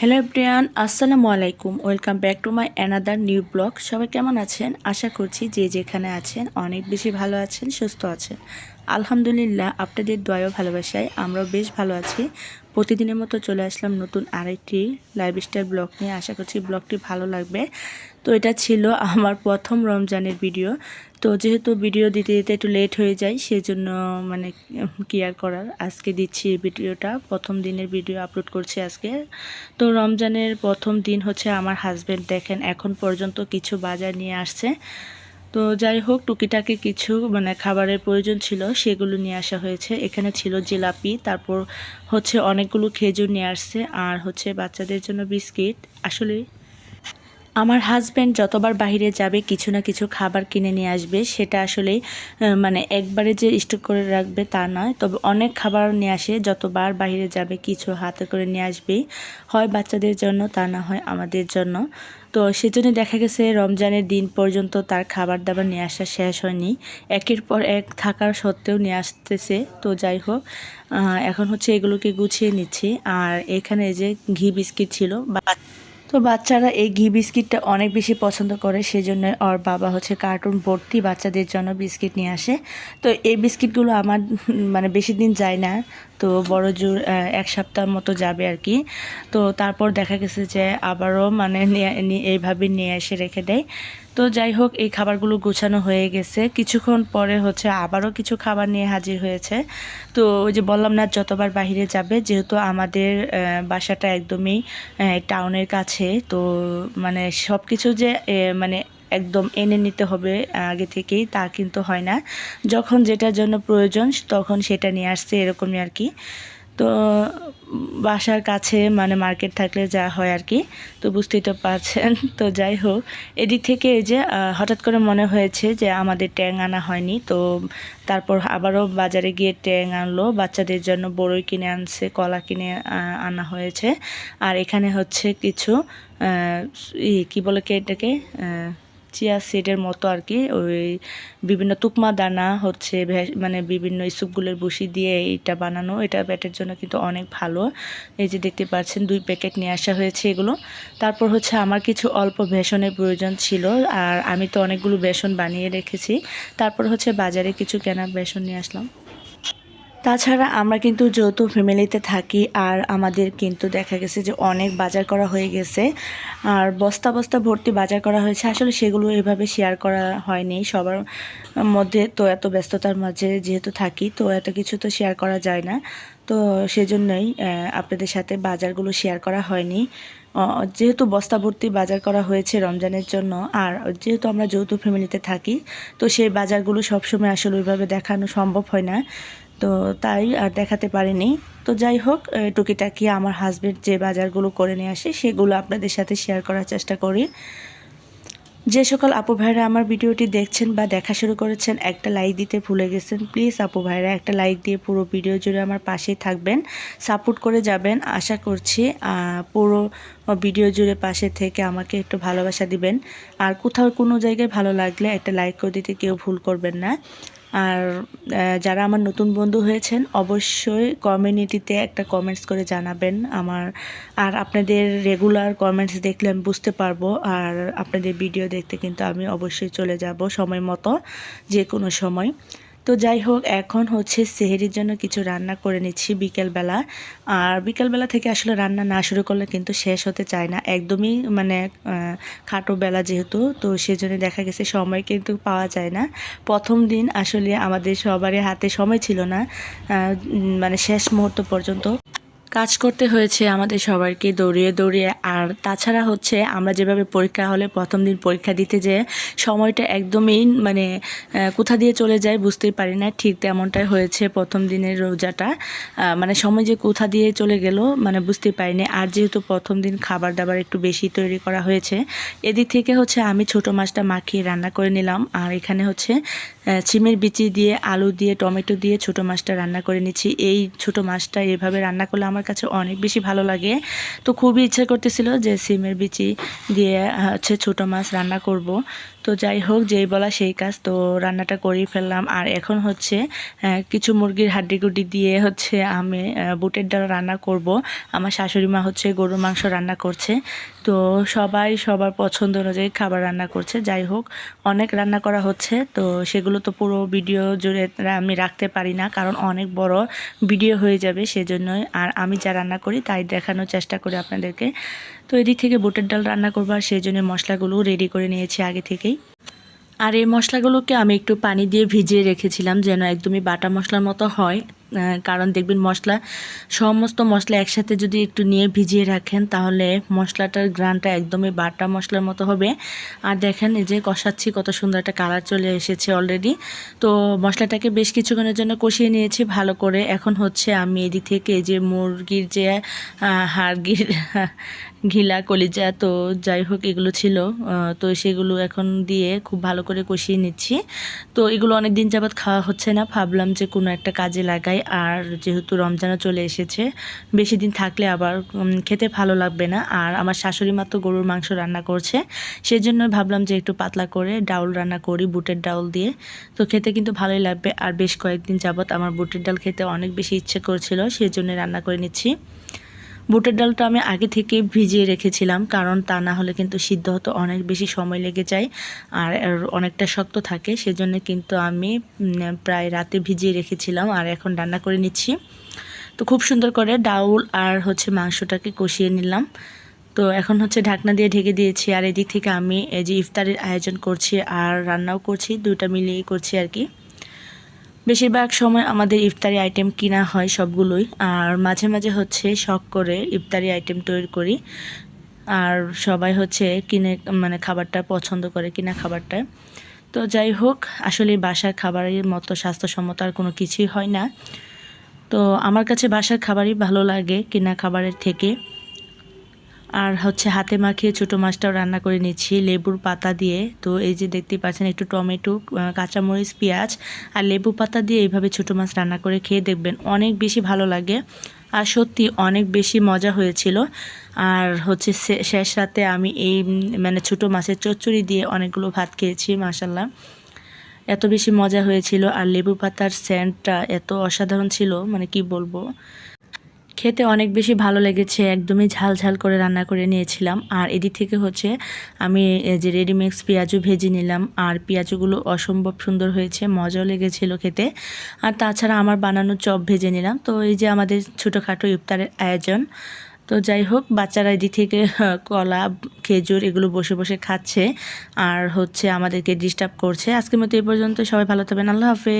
Hello প্রিয়ান আসসালামু আলাইকুম। Welcome back to my another new blog. সবাই কেমন আছেন? আশা করছি যে যেখানে আছেন অনেক বেশি ভালো আছেন, সুস্থ আছেন। আলহামদুলিল্লাহ, আপনাদের দয়াও ভালোবাসায় আমরাও বেশ ভালো আছি। প্রতিদিনের মতো চলে আসলাম নতুন আরেকটি লাইফস্টাইল ব্লগ নিয়ে। আশা করছি ব্লগটি ভালো লাগবে। তো এটা ছিল আমার প্রথম রমজানের ভিডিও। তো যেহেতু ভিডিও দিতে দিতে একটু লেট হয়ে যায়, সেজন্য মানে কেয়ার করার। আজকে দিচ্ছি ভিডিওটা প্রথম দিনের ভিডিও আপলোড করছি আজকে। তো রমজানের প্রথম দিন হচ্ছে আমার হাজব্যান্ড দেখেন, এখন পর্যন্ত কিছু বাজার নিয়ে আসছে। তো যাই হোক, টুকিটাকি কিছু মানে খাবারের প্রয়োজন ছিল, সেগুলো নিয়ে আসা হয়েছে। এখানে ছিল জিলাপি, তারপর হচ্ছে অনেকগুলো খেজুর নিয়ে আসছে, আর হচ্ছে বাচ্চাদের জন্য বিস্কিট। আসলে আমার হাজব্যান্ড যতবার বাইরে যাবে, কিছু না কিছু খাবার কিনে নিয়ে আসবে, সেটা আসলে মানে একবারে যে স্টক করে রাখবে তা নয়। তবে অনেক খাবার নিয়ে আসে, যতবার বাইরে যাবে, কিছু হাতে করে নিয়ে আসবে। হয় বাচ্চাদের জন্য, তা না হয় আমাদের জন্য। তো সেজন্য দেখা গেছে, রমজানের দিন পর্যন্ত তার খাবার দাবার নিয়ে আসা শেষ হয়নি। একের পর এক থাকার সত্ত্বেও নিয়ে আসতেছে। তো যাই হোক এখন হচ্ছে এগুলোকে গুছিয়ে নিচ্ছি। আর এখানে যে ঘি বিস্কিট ছিল, বা- তো বাচ্চারা এই ঘি বিস্কিটটা অনেক বেশি পছন্দ করে, সেজন্য ওর বাবা হচ্ছে কার্টুন ভর্তি বাচ্চাদের জন্য বিস্কিট নিয়ে আসে। তো এই বিস্কিটগুলো আমার মানে বেশি দিন যায় না। তো বড় জোর এক সপ্তাহ মতো যাবে আর কি। তো তারপর দেখা গেছে যে আবারও মানে এইভাবে নিয়ে এসে রেখে দেয়। তো যাই হোক, এই খাবারগুলো গোছানো হয়ে গেছে। কিছুক্ষণ পরে হচ্ছে আবারও কিছু খাবার নিয়ে হাজির হয়েছে। তো ওই যে বললাম না, যতবার বাইরে যাবে, যেহেতু আমাদের বাসাটা একদমই টাউনের কাছে, তো মানে সব কিছু যে মানে একদম এনে নিতে হবে আগে থেকেই, তা কিন্তু হয় না। যখন যেটার জন্য প্রয়োজন, তখন সেটা নিয়ে আসছে এরকমই আর কি। তো, বাসার কাছে মানে মার্কেট থাকলে যা হয় আর কি, তো বুঝতেই তো পারছেন। তো যাই হোক, এদিক থেকে এই যে হঠাৎ করে মনে হয়েছে যে আমাদের ট্যাং আনা হয়নি, তো তারপর আবারও বাজারে গিয়ে ট্যাং আনলো। বাচ্চাদের জন্য বড়ই কিনে আনছে, কলা কিনে আনা হয়েছে। আর এখানে হচ্ছে কিছু কী বলে কি এটাকে? চিয়া সিডের মতো আর কি ওই বিভিন্ন তুকমা দানা হচ্ছে মানে বিভিন্ন ইসুপগুলোর বসি দিয়ে এটা বানানো। এটা পেটের জন্য কিন্তু অনেক ভালো। এই যে দেখতে পাচ্ছেন, দুই প্যাকেট নিয়ে আসা হয়েছে এগুলো। তারপর হচ্ছে আমার কিছু অল্প বেসনের প্রয়োজন ছিল, আর আমি তো অনেকগুলো বেসন বানিয়ে রেখেছি। তারপর হচ্ছে বাজারে কিছু কেনা বেসন নিয়ে আসলাম। তাছাড়া আমরা কিন্তু যৌথ ফ্যামিলিতে থাকি আর আমাদের কিন্তু দেখা গেছে যে অনেক বাজার করা হয়ে গেছে। আর বস্তা বস্তা ভর্তি বাজার করা হয়েছে। আসলে সেগুলো এভাবে শেয়ার করা হয়নি। সবার মধ্যে তো এত ব্যস্ততার মাঝে যেহেতু থাকি, তো এত কিছু তো শেয়ার করা যায় না। তো সেজন্যই আপনাদের সাথে বাজারগুলো শেয়ার করা হয়নি। যেহেতু বস্তা ভর্তি বাজার করা হয়েছে রমজানের জন্য, আর যেহেতু আমরা যৌথ ফ্যামিলিতে থাকি, তো সেই বাজারগুলো সবসময় আসলে ওইভাবে দেখানো সম্ভব হয় না। তো তাই আর দেখাতে পারিনি। তো যাই হোক টুকিটাকি আমার হাজবেন্ড যে বাজারগুলো করে নিয়ে আসে, সেগুলো আপনাদের সাথে শেয়ার করার চেষ্টা করি। যে সকল আপু ভাইরা আমার ভিডিওটি দেখছেন বা দেখা শুরু করেছেন, একটা লাইক দিতে ভুলে গেছেন প্লিজ আপু ভাইরা একটা লাইক দিয়ে পুরো ভিডিও জুড়ে আমার পাশেই থাকবেন সাপোর্ট করে যাবেন। আশা করছি পুরো ভিডিও জুড়ে পাশে থেকে আমাকে একটু ভালোবাসা দিবেন। আর কোথাও কোনো জায়গায় ভালো লাগলে একটা লাইক করে দিতে কেউ ভুল করবেন না। আর যারা আমার নতুন বন্ধু হয়েছেন, অবশ্যই কমিউনিটিতে একটা কমেন্টস করে জানাবেন আমার। আর আপনাদের রেগুলার কমেন্টস দেখলে আমি বুঝতে পারব, আর আপনাদের ভিডিও দেখতে কিন্তু আমি অবশ্যই চলে যাব সময় মতো যে কোনো সময়। তো যাই হোক, এখন হচ্ছে সেহেরির জন্য কিছু রান্না করে নিচ্ছি বিকেলবেলা। আর বিকেলবেলা থেকে আসলে রান্না না শুরু করলে কিন্তু শেষ হতে চায় না। একদমই মানে খাটো বেলা যেহেতু, তো সেজন্য দেখা গেছে সময় কিন্তু পাওয়া যায় না। প্রথম দিন আসলে আমাদের সবারই হাতে সময় ছিল না মানে শেষ মুহূর্ত পর্যন্ত। কাজ করতে হয়েছে আমাদের সবাইকে দৌড়িয়ে দৌড়িয়ে। আর তাছাড়া হচ্ছে আমরা যেভাবে পরীক্ষা হলে প্রথম দিন পরীক্ষা দিতে যে সময়টা একদমই মানে কোথা দিয়ে চলে যায় বুঝতেই পারি না। ঠিক তেমনটাই হয়েছে প্রথম দিনের রোজাটা। মানে সময় যে কোথা দিয়ে চলে গেল মানে বুঝতেই পারিনি। আর যেহেতু প্রথম দিন খাবার দাবার একটু বেশি তৈরি করা হয়েছে, এদিক থেকে হচ্ছে আমি ছোট মাছটা মাখিয়ে রান্না করে নিলাম। আর এখানে হচ্ছে ছিমের বিচি দিয়ে, আলু দিয়ে, টমেটো দিয়ে ছোট মাছটা রান্না করে নিচ্ছি। এই ছোট মাছটা এভাবে রান্না করলে আমার কাছে অনেক বেশি ভালো লাগে। তো খুবই ইচ্ছা করতেছিল যে সিমের বিচি দিয়ে হচ্ছে ছোটো মাছ রান্না করব। তো যাই হোক, যেই বলা সেই কাজ। তো রান্নাটা করেই ফেললাম। আর এখন হচ্ছে কিছু মুরগির হাড্ডিগুড্ডি দিয়ে হচ্ছে আমি বুটের ডাল রান্না করব। আমার শাশুড়ি মা হচ্ছে গরুর মাংস রান্না করছে। তো সবাই সবার পছন্দ অনুযায়ী খাবার রান্না করছে। যাই হোক, অনেক রান্না করা হচ্ছে। তো সেগুলো তো পুরো ভিডিও জুড়ে আমি রাখতে পারি না, কারণ অনেক বড় ভিডিও হয়ে যাবে সেজন্যই। আর আমি যা রান্না করি, তাই দেখানোর চেষ্টা করি আপনাদেরকে। তো এদিক থেকে বুটের ডাল রান্না করবার সেই জন্য মশলাগুলো রেডি করে নিয়েছি আগে থেকেই। আর এই মশলাগুলোকে আমি একটু পানি দিয়ে ভিজিয়ে রেখেছিলাম, যেন একদমই বাটা মশলার মতো হয়। কারণ দেখবেন মশলা, সমস্ত মশলা একসাথে যদি একটু নিয়ে ভিজিয়ে রাখেন, তাহলে মশলাটার গ্রানটা একদমই বাটা মশলার মতো হবে। আর দেখেন এই যে কষাচ্ছি, কত সুন্দর একটা কালার চলে এসেছে অলরেডি তো মশলাটাকে বেশ কিছুক্ষণের জন্য কষিয়ে নিয়েছি ভালো করে। এখন হচ্ছে আমি এদিক থেকে যে মুরগির যে হাড়গির, ঘিলা, কলিজা, তো যাই হোক এগুলো ছিল তো সেগুলো এখন দিয়ে খুব ভালো করে কষিয়ে নিচ্ছি। তো এগুলো অনেক দিন যাবৎ খাওয়া হচ্ছে না, ভাবলাম যে কোনো একটা কাজে লাগাই। আর যেহেতু রমজানও চলে এসেছে, বেশি দিন থাকলে আবার খেতে ভালো লাগবে না। আর আমার শাশুড়ি মাত্র গরুর মাংস রান্না করছে, সেজন্য ভাবলাম যে একটু পাতলা করে ডাউল রান্না করি, বুটের ডাউল দিয়ে। তো খেতে কিন্তু ভালোই লাগবে। আর বেশ কয়েকদিন যাবৎ আমার বুটের ডাল খেতে অনেক বেশি ইচ্ছে করছিল, সেজন্য রান্না করে নিচ্ছি। বুটের ডালটা আমি আগে থেকে ভিজিয়ে রেখেছিলাম, কারণ তা না হলে কিন্তু সিদ্ধ হতে অনেক বেশি সময় লেগে যায় আর অনেকটা শক্ত থাকে। সেজন্য কিন্তু আমি প্রায় রাতে ভিজিয়ে রেখেছিলাম আর এখন রান্না করে নিচ্ছি। তো খুব সুন্দর করে ডাউল আর হচ্ছে মাংসটাকে কষিয়ে নিলাম। তো এখন হচ্ছে ঢাকনা দিয়ে ঢেকে দিয়েছি আর এদিক থেকে আমি এই যে ইফতারের আয়োজন করছি আর রান্নাও করছি দুটা মিলিয়েই করছি আর কি। বেশিরভাগ সময় আমাদের ইফতারি আইটেম কিনা হয় সবগুলোই, আর মাঝে মাঝে হচ্ছে শখ করে ইফতারি আইটেম তৈরি করি। আর সবাই হচ্ছে কিনে মানে খাবারটা পছন্দ করে কিনা খাবারটা। তো যাই হোক, আসলে বাসার খাবারের মতো স্বাস্থ্যসম্মত আর কোনো কিছুই হয় না। তো আমার কাছে বাসার খাবারই ভালো লাগে কিনা খাবারের থেকে। আর হচ্ছে হাতে মাখিয়ে ছোটো মাছটাও রান্না করে নিচ্ছি, লেবুর পাতা দিয়ে। তো এই যে দেখতে পাচ্ছেন, একটু টমেটো কাঁচামরিচ, পেঁয়াজ আর লেবু পাতা দিয়ে এইভাবে ছোটো মাছ রান্না করে খেয়ে দেখবেন অনেক বেশি ভালো লাগে। আর সত্যি অনেক বেশি মজা হয়েছিল। আর হচ্ছে শেষ রাতে আমি এই মানে ছোটো মাছের চচ্চড়ি দিয়ে অনেকগুলো ভাত খেয়েছি মাসাল্লাহ এত বেশি মজা হয়েছিল আর লেবু পাতার সেন্টটা এত অসাধারণ ছিল মানে কি বলব। খেতে অনেক বেশি ভালো লেগেছে, একদমই ঝাল ঝাল করে রান্না করে নিয়েছিলাম। আর এদিক থেকে হচ্ছে আমি যে রেডিমিক্স পেঁয়াজও ভেজে নিলাম, আর পেঁয়াজগুলো অসম্ভব সুন্দর হয়েছে, মজাও লেগেছিল খেতে। আর তাছাড়া আমার বানানো চপ ভেজে নিলাম। তো এই যে আমাদের ছোটোখাটো ইফতারের আয়োজন। তো যাই হোক, বাচ্চারা এদিক থেকে কলা, খেজুর এগুলো বসে বসে খাচ্ছে, আর হচ্ছে আমাদেরকে ডিস্টার্ব করছে। আজকের মতো এই পর্যন্ত, সবাই ভালো থাকবেন, আল্লাহ হাফেজ।